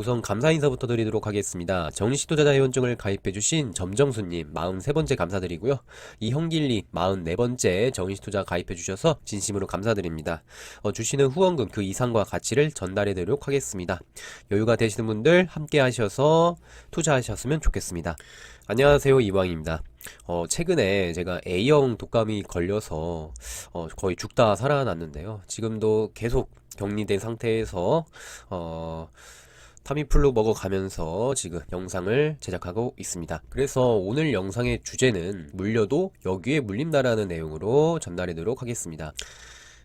우선 감사 인사부터 드리도록 하겠습니다. 정시투자자 회원증을 가입해주신 점정수님 43번째 감사드리고요. 이형길님 44번째 정시투자 가입해주셔서 진심으로 감사드립니다. 어, 주시는 후원금 그 이상과 가치를 전달해드리도록 하겠습니다. 여유가 되시는 분들 함께 하셔서 투자하셨으면 좋겠습니다. 안녕하세요 이왕입니다. 어, 최근에 제가 A형 독감이 걸려서 어, 거의 죽다 살아났는데요. 지금도 계속 격리된 상태에서 어, 타미플루 먹어가면서 지금 영상을 제작하고 있습니다. 그래서 오늘 영상의 주제는 물려도 여기에 물린다라는 내용으로 전달해드리도록 하겠습니다.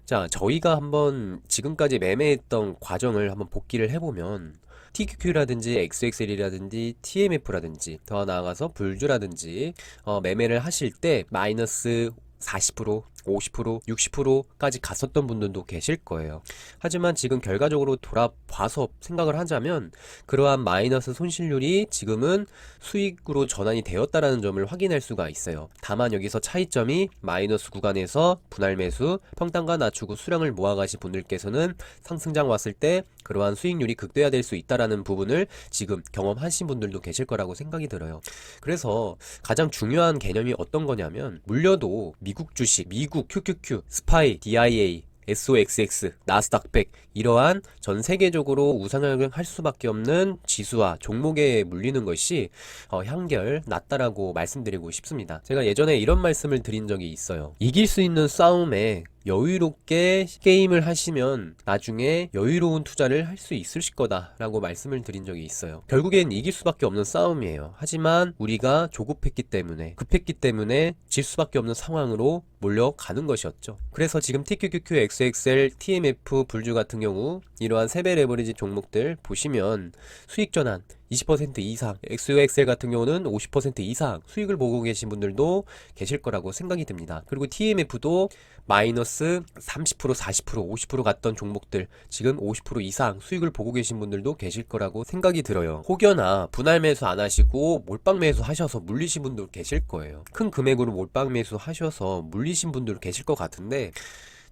자, 저희가 한번 지금까지 매매했던 과정을 한번 복기를 해보면 TQQ라든지 XXL이라든지 TMF라든지 더 나아가서 불주라든지 어, 매매를 하실 때 마이너스 40% 50% 60%까지 갔었던 분들도 계실 거예요. 하지만 지금 결과적으로 돌아봐서 생각을 하자면 그러한 마이너스 손실률이 지금은 수익으로 전환이 되었다라는 점을 확인할 수가 있어요. 다만 여기서 차이점이 마이너스 구간에서 분할 매수, 평단가 낮추고 수량을 모아가신 분들께서는 상승장 왔을 때 그러한 수익률이 극대화될 수 있다라는 부분을 지금 경험하신 분들도 계실 거라고 생각이 들어요. 그래서 가장 중요한 개념이 어떤 거냐면 물려도 미국 주식, 미국 QQQ, 스파이, DIA SOXX, 나스닥 100 이러한 전 세계적으로 우상향을 할 수밖에 없는 지수와 종목에 물리는 것이 어, 향결 낮다라고 말씀드리고 싶습니다. 제가 예전에 이런 말씀을 드린 적이 있어요. 이길 수 있는 싸움에 여유롭게 게임을 하시면 나중에 여유로운 투자를 할 수 있으실 거다라고 말씀을 드린 적이 있어요. 결국엔 이길 수밖에 없는 싸움이에요. 하지만 우리가 조급했기 때문에 급했기 때문에 질 수밖에 없는 상황으로 몰려가는 것이었죠. 그래서 지금 TQQQ, XXL, TMF, 불주 같은 경우 이러한 세배 레버리지 종목들 보시면 수익 전환 20% 이상, XXL 같은 경우는 50% 이상 수익을 보고 계신 분들도 계실 거라고 생각이 듭니다. 그리고 TMF도 마이너스 30%, 40%, 50% 갔던 종목들 지금 50% 이상 수익을 보고 계신 분들도 계실 거라고 생각이 들어요. 혹여나 분할 매수 안 하시고 몰빵 매수 하셔서 물리신 분들 계실 거예요. 큰 금액으로 몰빵 매수 하셔서 물리신 분들 계실 것 같은데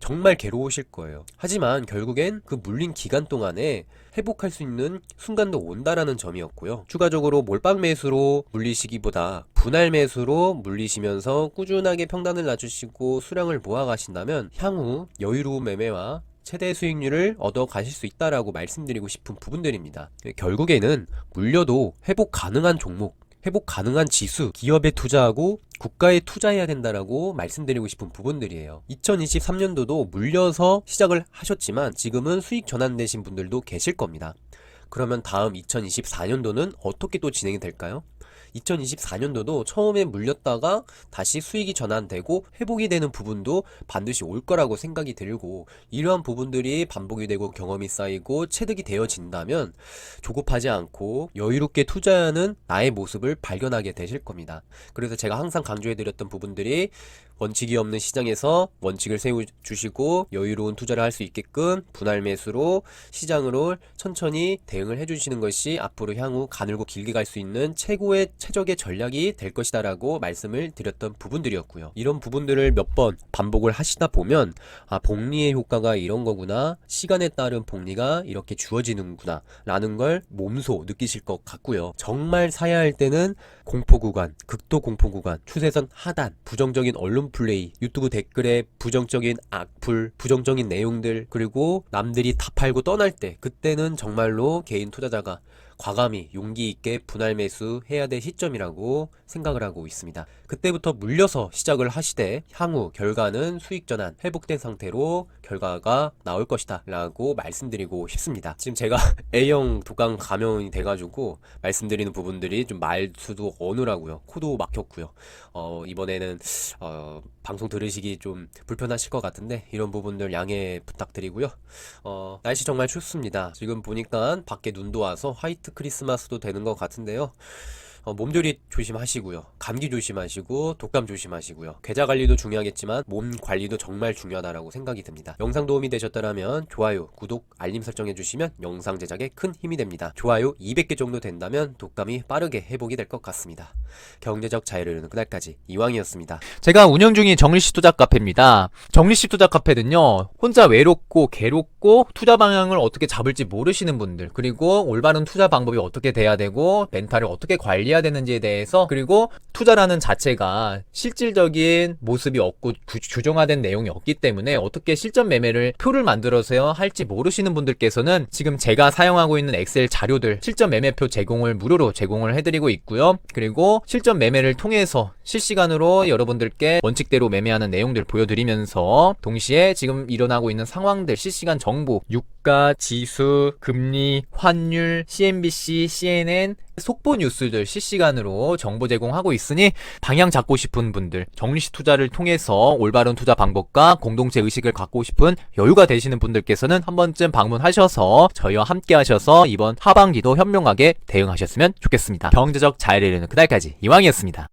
정말 괴로우실 거예요. 하지만 결국엔 그 물린 기간 동안에 회복할 수 있는 순간도 온다라는 점이었고요. 추가적으로 몰빵 매수로 물리시기보다 분할 매수로 물리시면서 꾸준하게 평단을 낮추시고 수량을 모아 가신다면 향후 여유로운 매매와 최대 수익률을 얻어 가실 수 있다라고 말씀드리고 싶은 부분들입니다. 결국에는 물려도 회복 가능한 종목 회복 가능한 지수, 기업에 투자하고 국가에 투자해야 된다라고 말씀드리고 싶은 부분들이에요. 2023년도도 물려서 시작을 하셨지만 지금은 수익 전환되신 분들도 계실 겁니다. 그러면 다음 2024년도는 어떻게 또 진행이 될까요? 2024년도도 처음에 물렸다가 다시 수익이 전환되고 회복이 되는 부분도 반드시 올 거라고 생각이 들고 이러한 부분들이 반복이 되고 경험이 쌓이고 체득이 되어진다면 조급하지 않고 여유롭게 투자하는 나의 모습을 발견하게 되실 겁니다. 그래서 제가 항상 강조해 드렸던 부분들이 원칙이 없는 시장에서 원칙을 세워주시고 여유로운 투자를 할 수 있게끔 분할 매수로 시장으로 천천히 대응을 해주시는 것이 앞으로 향후 가늘고 길게 갈 수 있는 최고의 최적의 전략이 될 것이다라고 말씀을 드렸던 부분들이었고요. 이런 부분들을 몇 번 반복을 하시다 보면 아 복리의 효과가 이런 거구나 시간에 따른 복리가 이렇게 주어지는구나 라는 걸 몸소 느끼실 것 같고요. 정말 사야 할 때는 공포 구간, 극도 공포 구간, 추세선 하단, 부정적인 언론 플레이, 유튜브 댓글에 부정적인 악플, 부정적인 내용들, 그리고 남들이 다 팔고 떠날 때, 그때는 정말로 개인 투자자가 과감히 용기 있게 분할 매수 해야 될 시점이라고 생각을 하고 있습니다. 그때부터 물려서 시작을 하시되 향후 결과는 수익 전환 회복된 상태로 결과가 나올 것이다 라고 말씀드리고 싶습니다. 지금 제가 A형 독감 감염이 돼가지고 말씀드리는 부분들이 좀 말수도 어느라고요. 코도 막혔고요. 어, 이번에는 어, 방송 들으시기 좀 불편하실 것 같은데 이런 부분들 양해 부탁드리고요. 어, 날씨 정말 춥습니다. 지금 보니까 밖에 눈도 와서 화이트 크리스마스도 되는 것 같은데요. 어, 몸조리 조심하시고요. 감기 조심하시고 독감 조심하시고요. 계좌 관리도 중요하겠지만 몸 관리도 정말 중요하다라고 생각이 듭니다. 영상 도움이 되셨다면 좋아요, 구독, 알림 설정해 주시면 영상 제작에 큰 힘이 됩니다. 좋아요 200개 정도 된다면 독감이 빠르게 회복이 될 것 같습니다. 경제적 자유를 이루는 그날까지 이왕이었습니다. 제가 운영 중인 정리식 투자 카페입니다. 정리식 투자 카페는요, 혼자 외롭고 괴롭고 투자 방향을 어떻게 잡을지 모르시는 분들, 그리고 올바른 투자 방법이 어떻게 돼야 되고, 멘탈을 어떻게 관리해야 되는지에 대해서, 그리고 투자라는 자체가 실질적인 모습이 없고 구- 규정화된 내용이 없기 때문에 어떻게 실전 매매를 표를 만들어서 할지 모르시는 분들께서는 지금 제가 사용하고 있는 엑셀 자료들 실전 매매표 제공을 무료로 제공을 해드리고 있고요. 그리고 실전 매매를 통해서 실시간으로 여러분들께 원칙대로 매매하는 내용들 보여드리면서 동시에 지금 일어나고 있는 상황들 실시간 정보, 유가, 지수, 금리, 환율, CNBC, CNN 속보 뉴스들 실시간으로 정보 제공하고 있으니 방향 잡고 싶은 분들, 정리식 투자를 통해서 올바른 투자 방법과 공동체 의식을 갖고 싶은 여유가 되시는 분들께서는 한 번쯤 방문하셔서 저희와 함께 하셔서 이번 하반기도 현명하게 대응하셨으면 좋겠습니다. 경제적 자유를 이루는 그날까지 이왕이었습니다.